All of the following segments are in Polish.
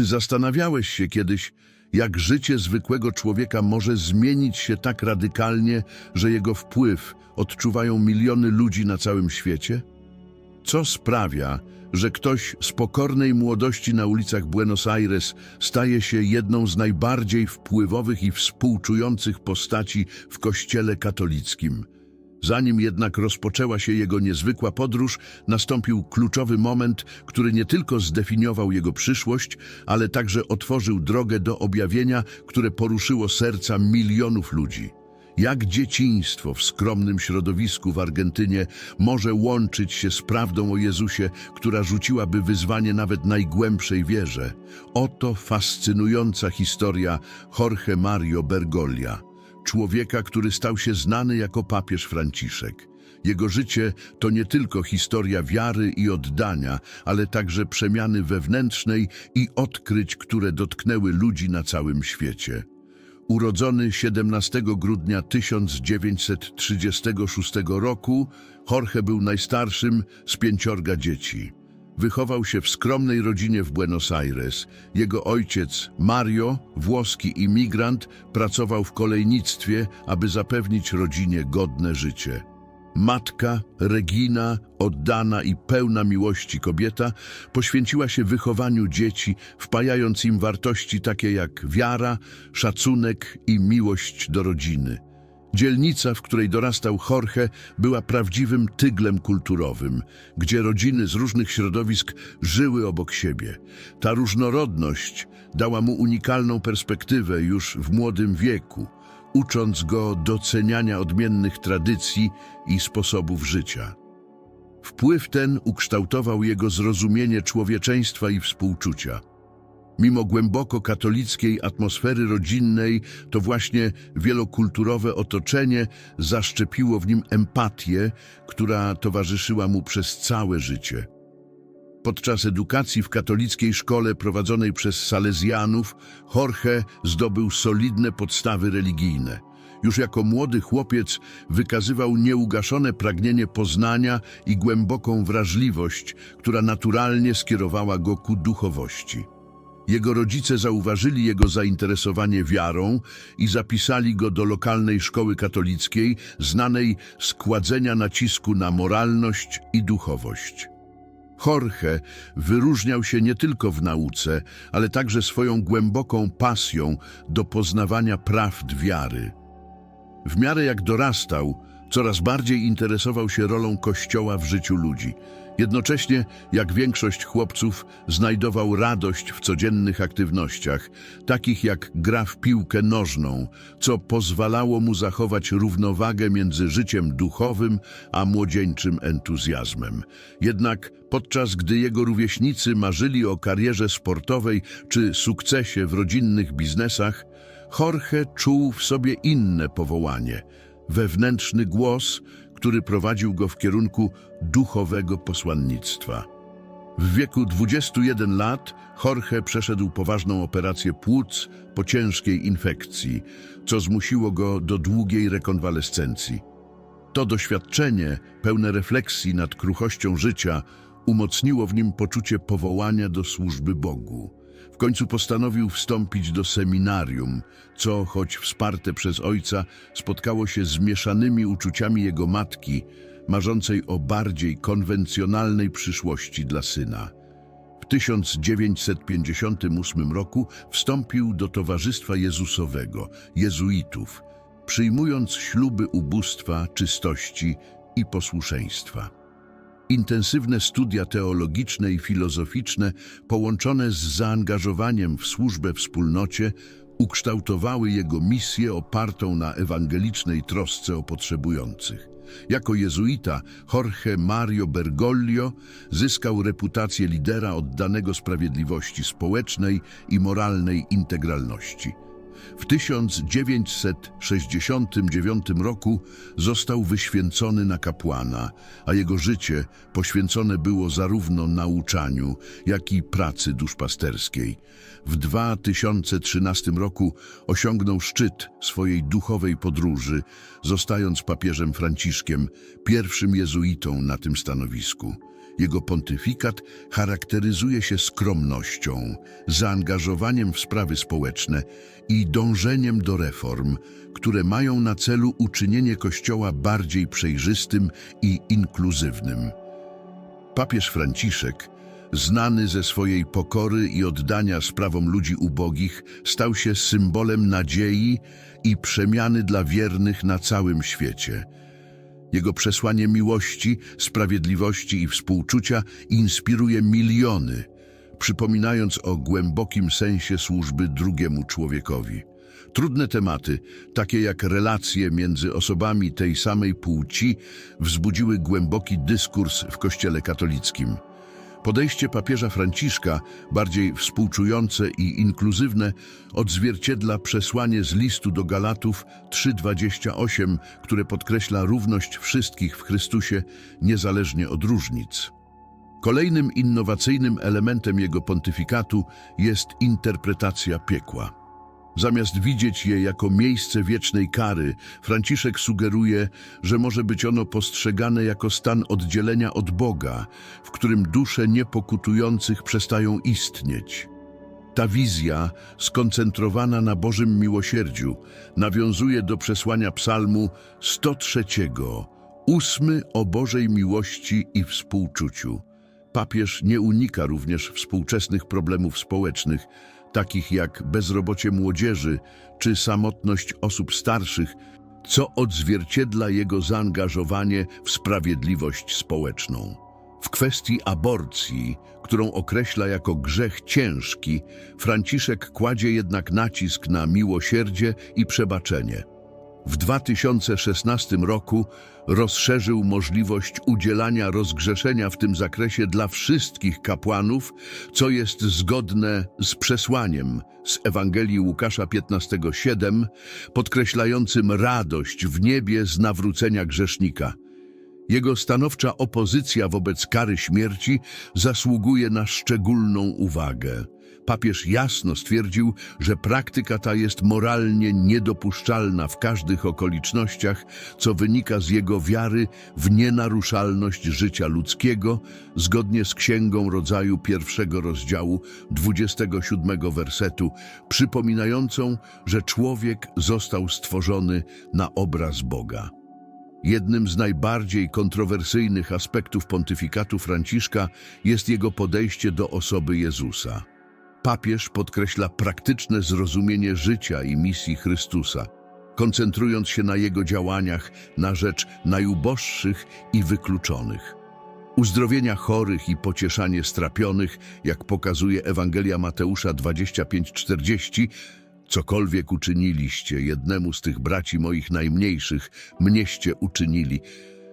Czy zastanawiałeś się kiedyś, jak życie zwykłego człowieka może zmienić się tak radykalnie, że jego wpływ odczuwają miliony ludzi na całym świecie? Co sprawia, że ktoś z pokornej młodości na ulicach Buenos Aires staje się jedną z najbardziej wpływowych i współczujących postaci w kościele katolickim? Zanim jednak rozpoczęła się jego niezwykła podróż, nastąpił kluczowy moment, który nie tylko zdefiniował jego przyszłość, ale także otworzył drogę do objawienia, które poruszyło serca milionów ludzi. Jak dzieciństwo w skromnym środowisku w Argentynie może łączyć się z prawdą o Jezusie, która rzuciłaby wyzwanie nawet najgłębszej wierze? Oto fascynująca historia Jorge Mario Bergoglio, człowieka, który stał się znany jako papież Franciszek. Jego życie to nie tylko historia wiary i oddania, ale także przemiany wewnętrznej i odkryć, które dotknęły ludzi na całym świecie. Urodzony 17 grudnia 1936 roku, Jorge był najstarszym z pięciorga dzieci. Wychował się w skromnej rodzinie w Buenos Aires. Jego ojciec, Mario, włoski imigrant, pracował w kolejnictwie, aby zapewnić rodzinie godne życie. Matka, Regina, oddana i pełna miłości kobieta, poświęciła się wychowaniu dzieci, wpajając im wartości takie jak wiara, szacunek i miłość do rodziny. Dzielnica, w której dorastał Jorge, była prawdziwym tyglem kulturowym, gdzie rodziny z różnych środowisk żyły obok siebie. Ta różnorodność dała mu unikalną perspektywę już w młodym wieku, ucząc go doceniania odmiennych tradycji i sposobów życia. Wpływ ten ukształtował jego zrozumienie człowieczeństwa i współczucia. Mimo głęboko katolickiej atmosfery rodzinnej, to właśnie wielokulturowe otoczenie zaszczepiło w nim empatię, która towarzyszyła mu przez całe życie. Podczas edukacji w katolickiej szkole prowadzonej przez Salezjanów, Jorge zdobył solidne podstawy religijne. Już jako młody chłopiec wykazywał nieugaszone pragnienie poznania i głęboką wrażliwość, która naturalnie skierowała go ku duchowości. Jego rodzice zauważyli jego zainteresowanie wiarą i zapisali go do lokalnej szkoły katolickiej, znanej z kładzenia nacisku na moralność i duchowość. Jorge wyróżniał się nie tylko w nauce, ale także swoją głęboką pasją do poznawania prawd wiary. W miarę jak dorastał, coraz bardziej interesował się rolą Kościoła w życiu ludzi. Jednocześnie, jak większość chłopców, znajdował radość w codziennych aktywnościach, takich jak gra w piłkę nożną, co pozwalało mu zachować równowagę między życiem duchowym a młodzieńczym entuzjazmem. Jednak podczas gdy jego rówieśnicy marzyli o karierze sportowej czy sukcesie w rodzinnych biznesach, Jorge czuł w sobie inne powołanie, wewnętrzny głos, który prowadził go w kierunku duchowego posłannictwa. W wieku 21 lat Jorge przeszedł poważną operację płuc po ciężkiej infekcji, co zmusiło go do długiej rekonwalescencji. To doświadczenie, pełne refleksji nad kruchością życia, umocniło w nim poczucie powołania do służby Bogu. Końcu postanowił wstąpić do seminarium, co, choć wsparte przez ojca, spotkało się z mieszanymi uczuciami jego matki, marzącej o bardziej konwencjonalnej przyszłości dla syna. W 1958 roku wstąpił do Towarzystwa Jezusowego, jezuitów, przyjmując śluby ubóstwa, czystości i posłuszeństwa. Intensywne studia teologiczne i filozoficzne, połączone z zaangażowaniem w służbę wspólnocie, ukształtowały jego misję opartą na ewangelicznej trosce o potrzebujących. Jako jezuita Jorge Mario Bergoglio zyskał reputację lidera oddanego sprawiedliwości społecznej i moralnej integralności. W 1969 roku został wyświęcony na kapłana, a jego życie poświęcone było zarówno nauczaniu, jak i pracy duszpasterskiej. W 2013 roku osiągnął szczyt swojej duchowej podróży, zostając papieżem Franciszkiem, pierwszym jezuitą na tym stanowisku. Jego pontyfikat charakteryzuje się skromnością, zaangażowaniem w sprawy społeczne i dążeniem do reform, które mają na celu uczynienie Kościoła bardziej przejrzystym i inkluzywnym. Papież Franciszek, znany ze swojej pokory i oddania sprawom ludzi ubogich, stał się symbolem nadziei i przemiany dla wiernych na całym świecie. Jego przesłanie miłości, sprawiedliwości i współczucia inspiruje miliony, przypominając o głębokim sensie służby drugiemu człowiekowi. Trudne tematy, takie jak relacje między osobami tej samej płci, wzbudziły głęboki dyskurs w Kościele katolickim. Podejście papieża Franciszka, bardziej współczujące i inkluzywne, odzwierciedla przesłanie z listu do Galatów 3:28, które podkreśla równość wszystkich w Chrystusie, niezależnie od różnic. Kolejnym innowacyjnym elementem jego pontyfikatu jest interpretacja piekła. Zamiast widzieć je jako miejsce wiecznej kary, Franciszek sugeruje, że może być ono postrzegane jako stan oddzielenia od Boga, w którym dusze niepokutujących przestają istnieć. Ta wizja, skoncentrowana na Bożym miłosierdziu, nawiązuje do przesłania Psalmu 103, ósmy o Bożej miłości i współczuciu. Papież nie unika również współczesnych problemów społecznych, takich jak bezrobocie młodzieży czy samotność osób starszych, co odzwierciedla jego zaangażowanie w sprawiedliwość społeczną. W kwestii aborcji, którą określa jako grzech ciężki, Franciszek kładzie jednak nacisk na miłosierdzie i przebaczenie. W 2016 roku rozszerzył możliwość udzielania rozgrzeszenia w tym zakresie dla wszystkich kapłanów, co jest zgodne z przesłaniem z Ewangelii Łukasza 15:7, podkreślającym radość w niebie z nawrócenia grzesznika. Jego stanowcza opozycja wobec kary śmierci zasługuje na szczególną uwagę. Papież jasno stwierdził, że praktyka ta jest moralnie niedopuszczalna w każdych okolicznościach, co wynika z jego wiary w nienaruszalność życia ludzkiego, zgodnie z Księgą Rodzaju pierwszego rozdziału 27 wersetu, przypominającą, że człowiek został stworzony na obraz Boga. Jednym z najbardziej kontrowersyjnych aspektów pontyfikatu Franciszka jest jego podejście do osoby Jezusa. Papież podkreśla praktyczne zrozumienie życia i misji Chrystusa, koncentrując się na jego działaniach na rzecz najuboższych i wykluczonych. Uzdrowienia chorych i pocieszanie strapionych, jak pokazuje Ewangelia Mateusza 25:40, cokolwiek uczyniliście jednemu z tych braci moich najmniejszych, mnieście uczynili,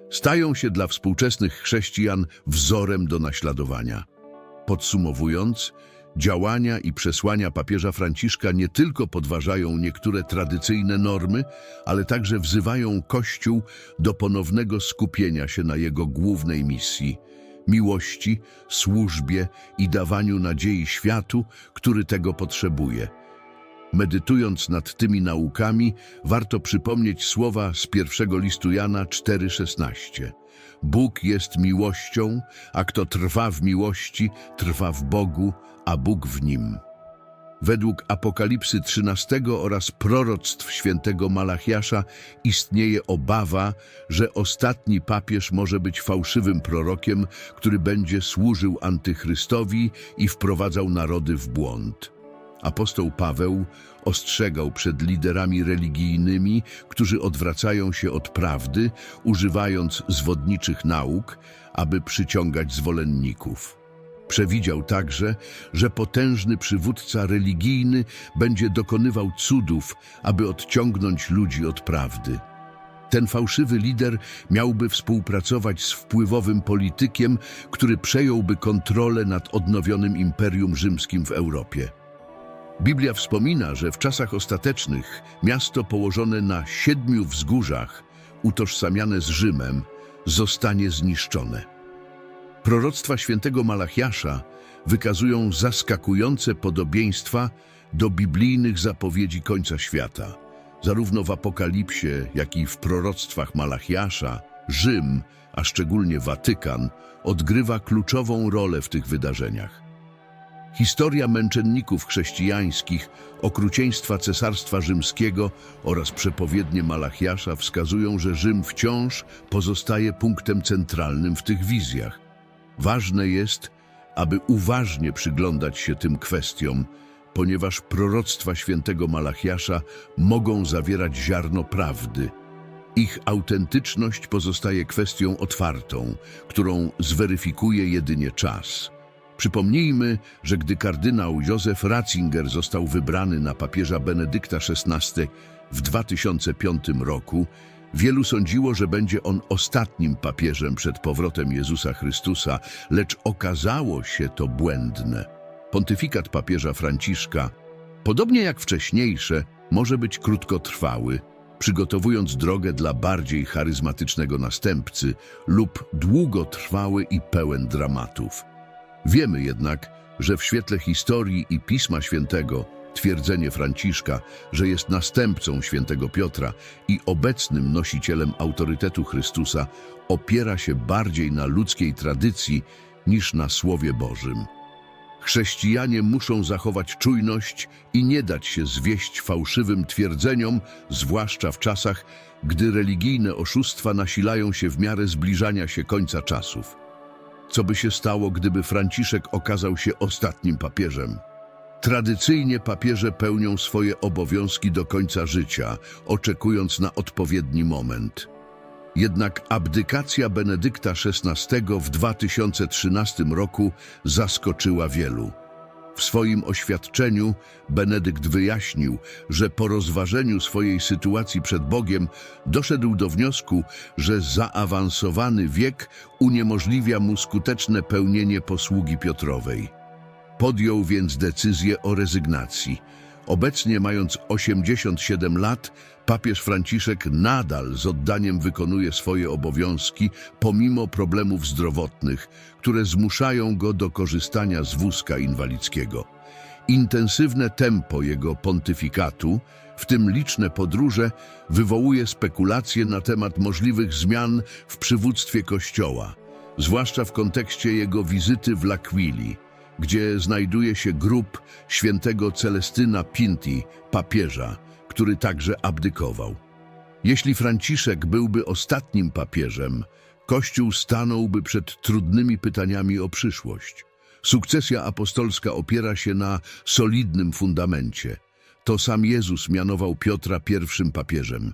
stają się dla współczesnych chrześcijan wzorem do naśladowania. Podsumowując, działania i przesłania papieża Franciszka nie tylko podważają niektóre tradycyjne normy, ale także wzywają Kościół do ponownego skupienia się na jego głównej misji miłości, służbie i dawaniu nadziei światu, który tego potrzebuje. Medytując nad tymi naukami, warto przypomnieć słowa z pierwszego listu Jana 4,16. Bóg jest miłością, a kto trwa w miłości, trwa w Bogu, a Bóg w nim. Według Apokalipsy 13 oraz proroctw świętego Malachiasza istnieje obawa, że ostatni papież może być fałszywym prorokiem, który będzie służył antychrystowi i wprowadzał narody w błąd. Apostoł Paweł ostrzegał przed liderami religijnymi, którzy odwracają się od prawdy, używając zwodniczych nauk, aby przyciągać zwolenników. Przewidział także, że potężny przywódca religijny będzie dokonywał cudów, aby odciągnąć ludzi od prawdy. Ten fałszywy lider miałby współpracować z wpływowym politykiem, który przejąłby kontrolę nad odnowionym Imperium Rzymskim w Europie. Biblia wspomina, że w czasach ostatecznych miasto położone na siedmiu wzgórzach, utożsamiane z Rzymem, zostanie zniszczone. Proroctwa świętego Malachiasza wykazują zaskakujące podobieństwa do biblijnych zapowiedzi końca świata. Zarówno w Apokalipsie, jak i w proroctwach Malachiasza Rzym, a szczególnie Watykan, odgrywa kluczową rolę w tych wydarzeniach. Historia męczenników chrześcijańskich, okrucieństwa Cesarstwa Rzymskiego oraz przepowiednie Malachiasza wskazują, że Rzym wciąż pozostaje punktem centralnym w tych wizjach. Ważne jest, aby uważnie przyglądać się tym kwestiom, ponieważ proroctwa świętego Malachiasza mogą zawierać ziarno prawdy. Ich autentyczność pozostaje kwestią otwartą, którą zweryfikuje jedynie czas. Przypomnijmy, że gdy kardynał Józef Ratzinger został wybrany na papieża Benedykta XVI w 2005 roku, wielu sądziło, że będzie on ostatnim papieżem przed powrotem Jezusa Chrystusa, lecz okazało się to błędne. Pontyfikat papieża Franciszka, podobnie jak wcześniejsze, może być krótkotrwały, przygotowując drogę dla bardziej charyzmatycznego następcy lub długotrwały i pełen dramatów. Wiemy jednak, że w świetle historii i Pisma Świętego twierdzenie Franciszka, że jest następcą świętego Piotra i obecnym nosicielem autorytetu Chrystusa, opiera się bardziej na ludzkiej tradycji niż na Słowie Bożym. Chrześcijanie muszą zachować czujność i nie dać się zwieść fałszywym twierdzeniom, zwłaszcza w czasach, gdy religijne oszustwa nasilają się w miarę zbliżania się końca czasów. Co by się stało, gdyby Franciszek okazał się ostatnim papieżem? Tradycyjnie papieże pełnią swoje obowiązki do końca życia, oczekując na odpowiedni moment. Jednak abdykacja Benedykta XVI w 2013 roku zaskoczyła wielu. W swoim oświadczeniu Benedykt wyjaśnił, że po rozważeniu swojej sytuacji przed Bogiem doszedł do wniosku, że zaawansowany wiek uniemożliwia mu skuteczne pełnienie posługi Piotrowej. Podjął więc decyzję o rezygnacji. Obecnie mając 87 lat, papież Franciszek nadal z oddaniem wykonuje swoje obowiązki pomimo problemów zdrowotnych, które zmuszają go do korzystania z wózka inwalidzkiego. Intensywne tempo jego pontyfikatu, w tym liczne podróże, wywołuje spekulacje na temat możliwych zmian w przywództwie Kościoła, zwłaszcza w kontekście jego wizyty w L'Aquili gdzie znajduje się grób świętego Celestyna Pinti, papieża, który także abdykował. Jeśli Franciszek byłby ostatnim papieżem, Kościół stanąłby przed trudnymi pytaniami o przyszłość. Sukcesja apostolska opiera się na solidnym fundamencie. To sam Jezus mianował Piotra pierwszym papieżem.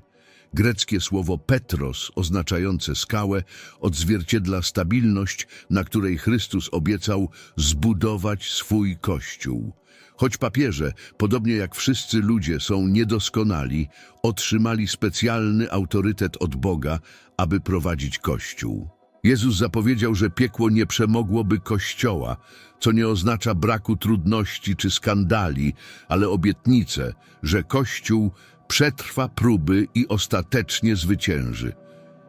Greckie słowo Petros, oznaczające skałę, odzwierciedla stabilność, na której Chrystus obiecał zbudować swój Kościół. Choć papieże, podobnie jak wszyscy ludzie, są niedoskonali, otrzymali specjalny autorytet od Boga, aby prowadzić Kościół. Jezus zapowiedział, że piekło nie przemogłoby Kościoła, co nie oznacza braku trudności czy skandali, ale obietnicę, że Kościół przetrwa próby i ostatecznie zwycięży.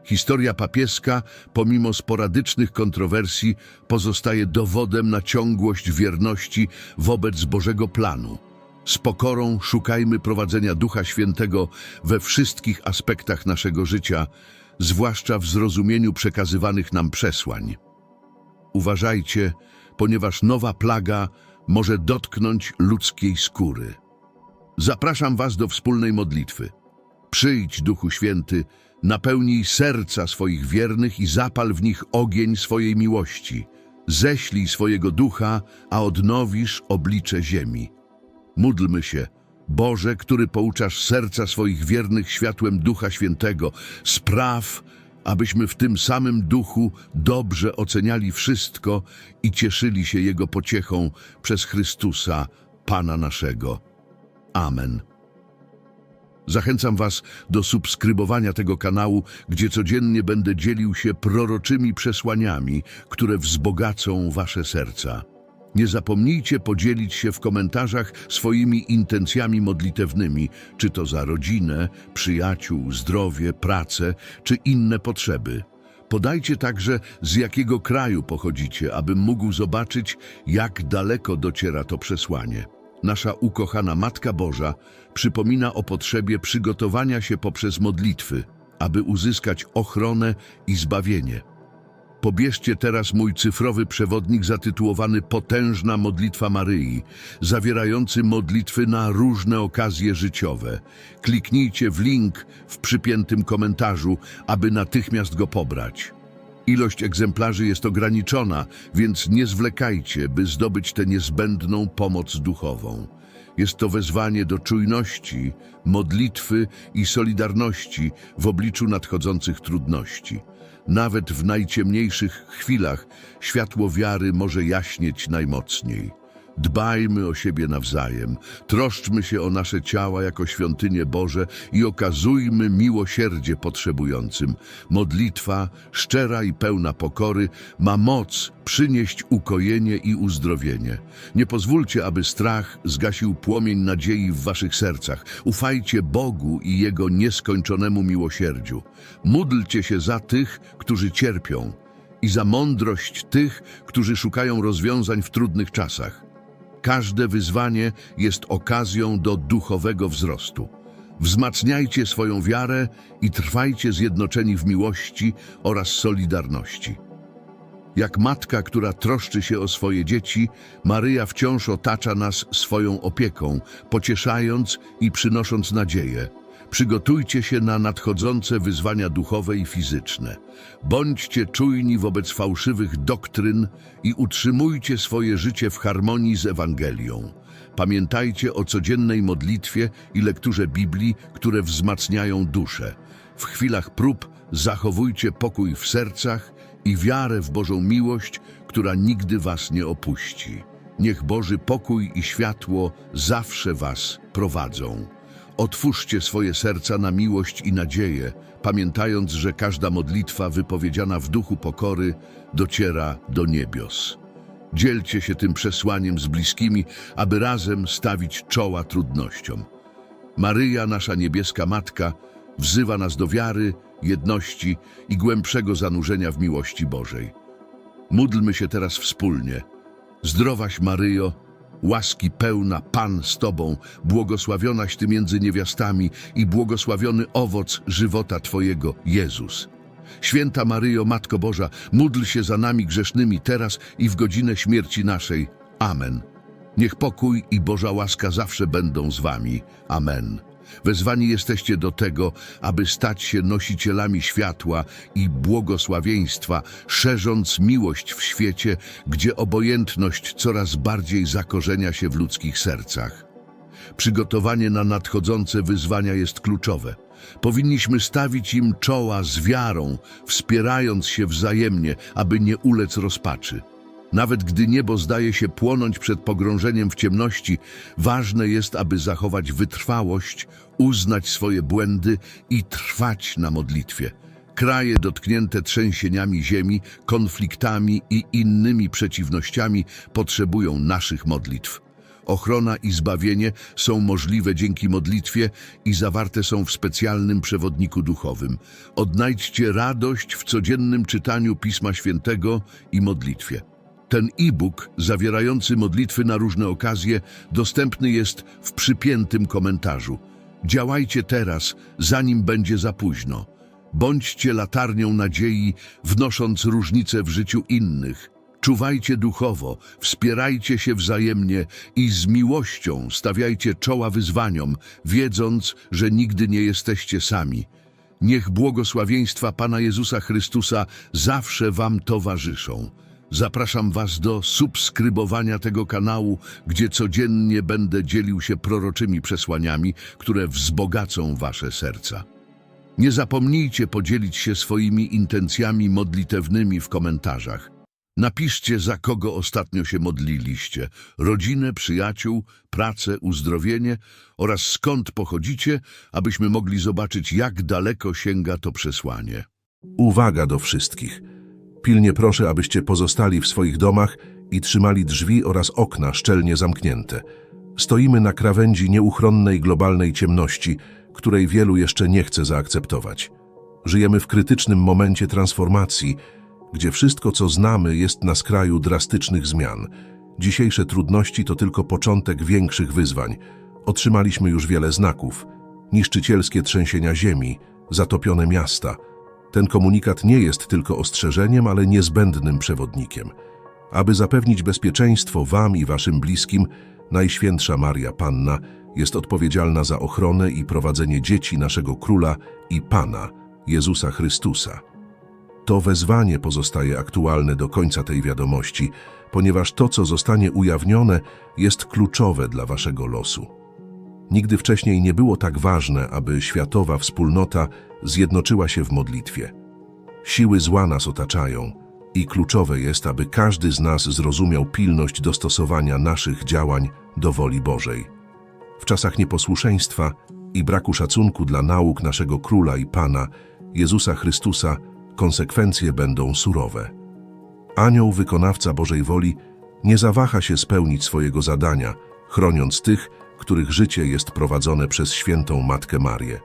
Historia papieska, pomimo sporadycznych kontrowersji, pozostaje dowodem na ciągłość wierności wobec Bożego planu. Z pokorą szukajmy prowadzenia Ducha Świętego we wszystkich aspektach naszego życia, zwłaszcza w zrozumieniu przekazywanych nam przesłań. Uważajcie, ponieważ nowa plaga może dotknąć ludzkiej skóry. Zapraszam Was do wspólnej modlitwy. Przyjdź, Duchu Święty, napełnij serca swoich wiernych i zapal w nich ogień swojej miłości. Ześlij swojego ducha, a odnowisz oblicze ziemi. Módlmy się, Boże, który pouczasz serca swoich wiernych światłem Ducha Świętego, spraw, abyśmy w tym samym duchu dobrze oceniali wszystko i cieszyli się Jego pociechą przez Chrystusa, Pana naszego. Amen. Zachęcam Was do subskrybowania tego kanału, gdzie codziennie będę dzielił się proroczymi przesłaniami, które wzbogacą Wasze serca. Nie zapomnijcie podzielić się w komentarzach swoimi intencjami modlitewnymi, czy to za rodzinę, przyjaciół, zdrowie, pracę, czy inne potrzeby. Podajcie także, z jakiego kraju pochodzicie, abym mógł zobaczyć, jak daleko dociera to przesłanie. Nasza ukochana Matka Boża przypomina o potrzebie przygotowania się poprzez modlitwy, aby uzyskać ochronę i zbawienie. Pobierzcie teraz mój cyfrowy przewodnik zatytułowany Potężna Modlitwa Maryi, zawierający modlitwy na różne okazje życiowe. Kliknijcie w link w przypiętym komentarzu, aby natychmiast go pobrać. Ilość egzemplarzy jest ograniczona, więc nie zwlekajcie, by zdobyć tę niezbędną pomoc duchową. Jest to wezwanie do czujności, modlitwy i solidarności w obliczu nadchodzących trudności. Nawet w najciemniejszych chwilach światło wiary może jaśnieć najmocniej. Dbajmy o siebie nawzajem, troszczmy się o nasze ciała jako świątynie Boże i okazujmy miłosierdzie potrzebującym. Modlitwa, szczera i pełna pokory, ma moc przynieść ukojenie i uzdrowienie. Nie pozwólcie, aby strach zgasił płomień nadziei w waszych sercach. Ufajcie Bogu i Jego nieskończonemu miłosierdziu. Módlcie się za tych, którzy cierpią i za mądrość tych, którzy szukają rozwiązań w trudnych czasach. Każde wyzwanie jest okazją do duchowego wzrostu. Wzmacniajcie swoją wiarę i trwajcie zjednoczeni w miłości oraz solidarności. Jak matka, która troszczy się o swoje dzieci, Maryja wciąż otacza nas swoją opieką, pocieszając i przynosząc nadzieję. Przygotujcie się na nadchodzące wyzwania duchowe i fizyczne. Bądźcie czujni wobec fałszywych doktryn i utrzymujcie swoje życie w harmonii z Ewangelią. Pamiętajcie o codziennej modlitwie i lekturze Biblii, które wzmacniają duszę. W chwilach prób zachowujcie pokój w sercach i wiarę w Bożą miłość, która nigdy was nie opuści. Niech Boży pokój i światło zawsze was prowadzą. Otwórzcie swoje serca na miłość i nadzieję, pamiętając, że każda modlitwa wypowiedziana w duchu pokory dociera do niebios. Dzielcie się tym przesłaniem z bliskimi, aby razem stawić czoła trudnościom. Maryja, nasza niebieska Matka, wzywa nas do wiary, jedności i głębszego zanurzenia w miłości Bożej. Módlmy się teraz wspólnie. Zdrowaś Maryjo, łaski pełna Pan z Tobą, błogosławionaś Ty między niewiastami i błogosławiony owoc żywota Twojego, Jezus. Święta Maryjo, Matko Boża, módl się za nami grzesznymi teraz i w godzinę śmierci naszej. Amen. Niech pokój i Boża łaska zawsze będą z Wami. Amen. Wezwani jesteście do tego, aby stać się nosicielami światła i błogosławieństwa, szerząc miłość w świecie, gdzie obojętność coraz bardziej zakorzenia się w ludzkich sercach. Przygotowanie na nadchodzące wyzwania jest kluczowe. Powinniśmy stawić im czoła z wiarą, wspierając się wzajemnie, aby nie ulec rozpaczy. Nawet gdy niebo zdaje się płonąć przed pogrążeniem w ciemności, ważne jest, aby zachować wytrwałość, uznać swoje błędy i trwać na modlitwie. Kraje dotknięte trzęsieniami ziemi, konfliktami i innymi przeciwnościami potrzebują naszych modlitw. Ochrona i zbawienie są możliwe dzięki modlitwie i zawarte są w specjalnym przewodniku duchowym. Odnajdźcie radość w codziennym czytaniu Pisma Świętego i modlitwie. Ten e-book, zawierający modlitwy na różne okazje, dostępny jest w przypiętym komentarzu. Działajcie teraz, zanim będzie za późno. Bądźcie latarnią nadziei, wnosząc różnice w życiu innych. Czuwajcie duchowo, wspierajcie się wzajemnie i z miłością stawiajcie czoła wyzwaniom, wiedząc, że nigdy nie jesteście sami. Niech błogosławieństwa Pana Jezusa Chrystusa zawsze Wam towarzyszą. Zapraszam Was do subskrybowania tego kanału, gdzie codziennie będę dzielił się proroczymi przesłaniami, które wzbogacą Wasze serca. Nie zapomnijcie podzielić się swoimi intencjami modlitewnymi w komentarzach. Napiszcie, za kogo ostatnio się modliliście, rodzinę, przyjaciół, pracę, uzdrowienie oraz skąd pochodzicie, abyśmy mogli zobaczyć, jak daleko sięga to przesłanie. Uwaga do wszystkich. Pilnie proszę, abyście pozostali w swoich domach i trzymali drzwi oraz okna szczelnie zamknięte. Stoimy na krawędzi nieuchronnej globalnej ciemności, której wielu jeszcze nie chce zaakceptować. Żyjemy w krytycznym momencie transformacji, gdzie wszystko, co znamy, jest na skraju drastycznych zmian. Dzisiejsze trudności to tylko początek większych wyzwań. Otrzymaliśmy już wiele znaków. Niszczycielskie trzęsienia ziemi, zatopione miasta. Ten komunikat nie jest tylko ostrzeżeniem, ale niezbędnym przewodnikiem. Aby zapewnić bezpieczeństwo Wam i Waszym bliskim, Najświętsza Maria Panna jest odpowiedzialna za ochronę i prowadzenie dzieci naszego Króla i Pana, Jezusa Chrystusa. To wezwanie pozostaje aktualne do końca tej wiadomości, ponieważ to, co zostanie ujawnione, jest kluczowe dla Waszego losu. Nigdy wcześniej nie było tak ważne, aby światowa wspólnota zjednoczyła się w modlitwie. Siły zła nas otaczają i kluczowe jest, aby każdy z nas zrozumiał pilność dostosowania naszych działań do woli Bożej. W czasach nieposłuszeństwa i braku szacunku dla nauk naszego Króla i Pana, Jezusa Chrystusa, konsekwencje będą surowe. Anioł wykonawca Bożej woli nie zawaha się spełnić swojego zadania, chroniąc tych, których życie jest prowadzone przez świętą Matkę Marię.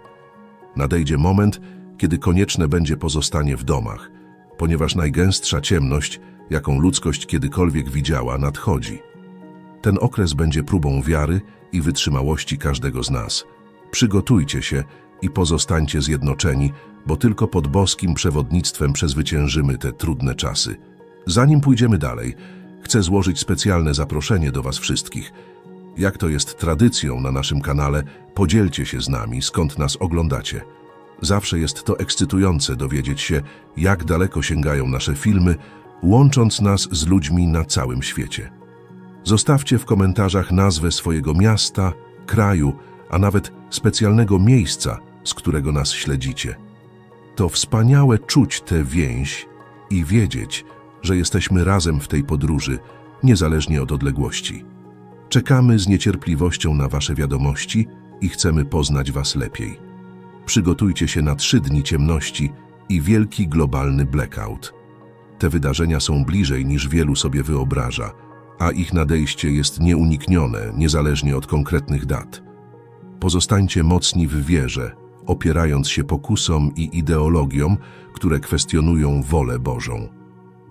Nadejdzie moment, kiedy konieczne będzie pozostanie w domach, ponieważ najgęstsza ciemność, jaką ludzkość kiedykolwiek widziała, nadchodzi. Ten okres będzie próbą wiary i wytrzymałości każdego z nas. Przygotujcie się i pozostańcie zjednoczeni, bo tylko pod boskim przewodnictwem przezwyciężymy te trudne czasy. Zanim pójdziemy dalej, chcę złożyć specjalne zaproszenie do Was wszystkich. Jak to jest tradycją na naszym kanale, podzielcie się z nami, skąd nas oglądacie. Zawsze jest to ekscytujące dowiedzieć się, jak daleko sięgają nasze filmy, łącząc nas z ludźmi na całym świecie. Zostawcie w komentarzach nazwę swojego miasta, kraju, a nawet specjalnego miejsca, z którego nas śledzicie. To wspaniałe czuć tę więź i wiedzieć, że jesteśmy razem w tej podróży, niezależnie od odległości. Czekamy z niecierpliwością na Wasze wiadomości i chcemy poznać Was lepiej. Przygotujcie się na trzy dni ciemności i wielki globalny blackout. Te wydarzenia są bliżej niż wielu sobie wyobraża, a ich nadejście jest nieuniknione, niezależnie od konkretnych dat. Pozostańcie mocni w wierze, opierając się pokusom i ideologiom, które kwestionują wolę Bożą.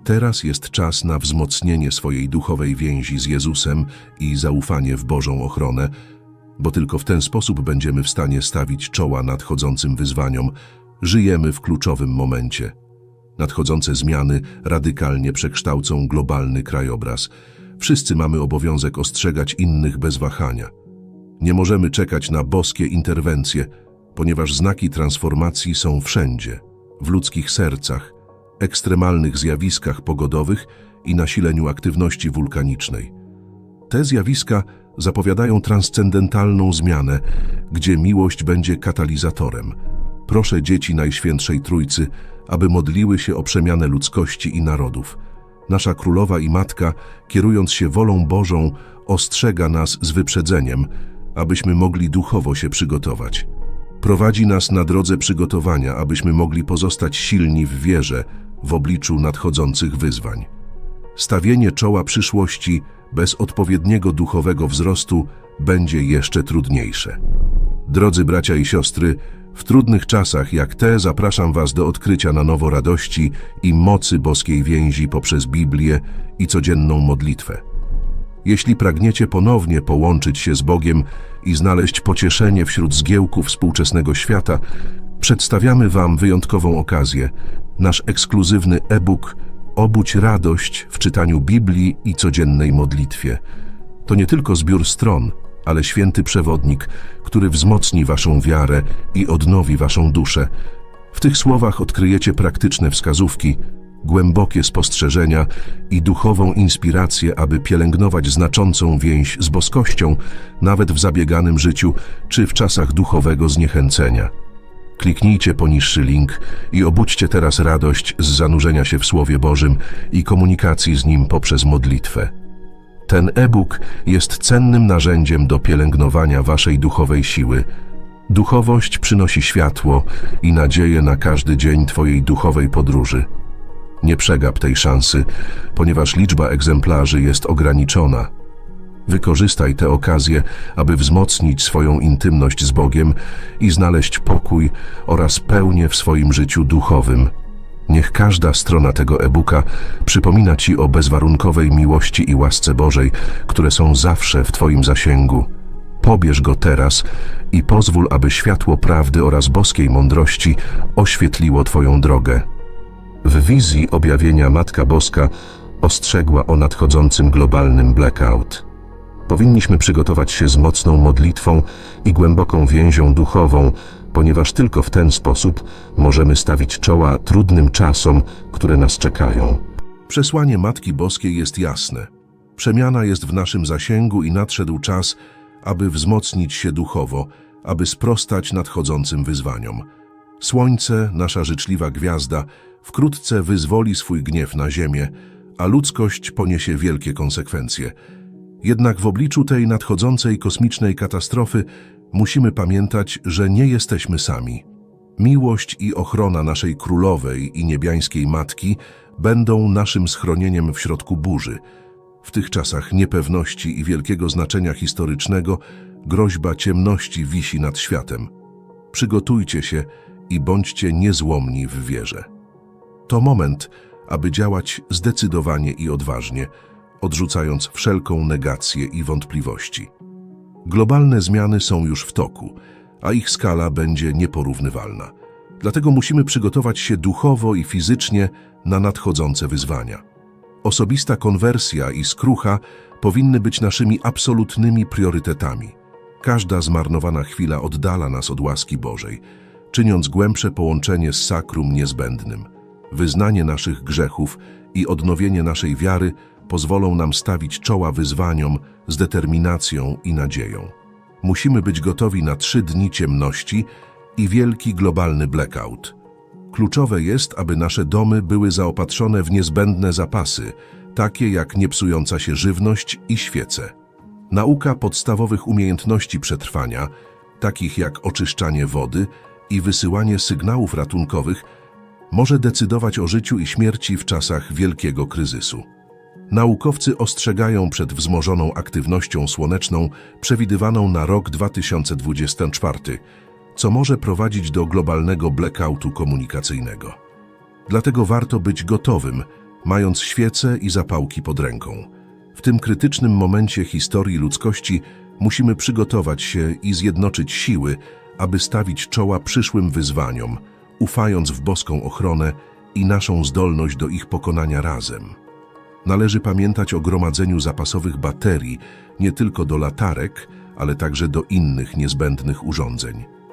Teraz jest czas na wzmocnienie swojej duchowej więzi z Jezusem i zaufanie w Bożą ochronę, bo tylko w ten sposób będziemy w stanie stawić czoła nadchodzącym wyzwaniom. Żyjemy w kluczowym momencie. Nadchodzące zmiany radykalnie przekształcą globalny krajobraz. Wszyscy mamy obowiązek ostrzegać innych bez wahania. Nie możemy czekać na boskie interwencje, ponieważ znaki transformacji są wszędzie w ludzkich sercach, ekstremalnych zjawiskach pogodowych i nasileniu aktywności wulkanicznej. Te zjawiska zapowiadają transcendentalną zmianę, gdzie miłość będzie katalizatorem. Proszę dzieci Najświętszej Trójcy, aby modliły się o przemianę ludzkości i narodów. Nasza Królowa i Matka, kierując się wolą Bożą, ostrzega nas z wyprzedzeniem, abyśmy mogli duchowo się przygotować. Prowadzi nas na drodze przygotowania, abyśmy mogli pozostać silni w wierze w obliczu nadchodzących wyzwań. Stawienie czoła przyszłości bez odpowiedniego duchowego wzrostu będzie jeszcze trudniejsze. Drodzy bracia i siostry, w trudnych czasach jak te zapraszam Was do odkrycia na nowo radości i mocy boskiej więzi poprzez Biblię i codzienną modlitwę. Jeśli pragniecie ponownie połączyć się z Bogiem i znaleźć pocieszenie wśród zgiełków współczesnego świata, przedstawiamy Wam wyjątkową okazję, nasz ekskluzywny e-book Obudź radość w czytaniu Biblii i codziennej modlitwie. To nie tylko zbiór stron, ale święty przewodnik, który wzmocni Waszą wiarę i odnowi Waszą duszę. W tych słowach odkryjecie praktyczne wskazówki, głębokie spostrzeżenia i duchową inspirację, aby pielęgnować znaczącą więź z boskością, nawet w zabieganym życiu czy w czasach duchowego zniechęcenia. Kliknijcie poniższy link i obudźcie teraz radość z zanurzenia się w Słowie Bożym i komunikacji z Nim poprzez modlitwę. Ten e-book jest cennym narzędziem do pielęgnowania Waszej duchowej siły. Duchowość przynosi światło i nadzieję na każdy dzień Twojej duchowej podróży. Nie przegap tej szansy, ponieważ liczba egzemplarzy jest ograniczona. Wykorzystaj tę okazję, aby wzmocnić swoją intymność z Bogiem i znaleźć pokój oraz pełnię w swoim życiu duchowym. Niech każda strona tego e-booka przypomina Ci o bezwarunkowej miłości i łasce Bożej, które są zawsze w Twoim zasięgu. Pobierz go teraz i pozwól, aby światło prawdy oraz boskiej mądrości oświetliło Twoją drogę. W wizji objawienia Matka Boska ostrzegła o nadchodzącym globalnym blackout. Powinniśmy przygotować się z mocną modlitwą i głęboką więzią duchową, ponieważ tylko w ten sposób możemy stawić czoła trudnym czasom, które nas czekają. Przesłanie Matki Boskiej jest jasne. Przemiana jest w naszym zasięgu i nadszedł czas, aby wzmocnić się duchowo, aby sprostać nadchodzącym wyzwaniom. Słońce, nasza życzliwa gwiazda, wkrótce wyzwoli swój gniew na ziemię, a ludzkość poniesie wielkie konsekwencje. Jednak w obliczu tej nadchodzącej kosmicznej katastrofy musimy pamiętać, że nie jesteśmy sami. Miłość i ochrona naszej królowej i niebiańskiej matki będą naszym schronieniem w środku burzy. W tych czasach niepewności i wielkiego znaczenia historycznego groźba ciemności wisi nad światem. Przygotujcie się i bądźcie niezłomni w wierze. To moment, aby działać zdecydowanie i odważnie, odrzucając wszelką negację i wątpliwości. Globalne zmiany są już w toku, a ich skala będzie nieporównywalna. Dlatego musimy przygotować się duchowo i fizycznie na nadchodzące wyzwania. Osobista konwersja i skrucha powinny być naszymi absolutnymi priorytetami. Każda zmarnowana chwila oddala nas od łaski Bożej, czyniąc głębsze połączenie z sakrum niezbędnym. Wyznanie naszych grzechów i odnowienie naszej wiary pozwolą nam stawić czoła wyzwaniom z determinacją i nadzieją. Musimy być gotowi na trzy dni ciemności i wielki globalny blackout. Kluczowe jest, aby nasze domy były zaopatrzone w niezbędne zapasy, takie jak niepsująca się żywność i świece. Nauka podstawowych umiejętności przetrwania, takich jak oczyszczanie wody i wysyłanie sygnałów ratunkowych, może decydować o życiu i śmierci w czasach wielkiego kryzysu. Naukowcy ostrzegają przed wzmożoną aktywnością słoneczną przewidywaną na rok 2024, co może prowadzić do globalnego blackoutu komunikacyjnego. Dlatego warto być gotowym, mając świece i zapałki pod ręką. W tym krytycznym momencie historii ludzkości musimy przygotować się i zjednoczyć siły, aby stawić czoła przyszłym wyzwaniom, ufając w boską ochronę i naszą zdolność do ich pokonania razem. Należy pamiętać o gromadzeniu zapasowych baterii nie tylko do latarek, ale także do innych niezbędnych urządzeń.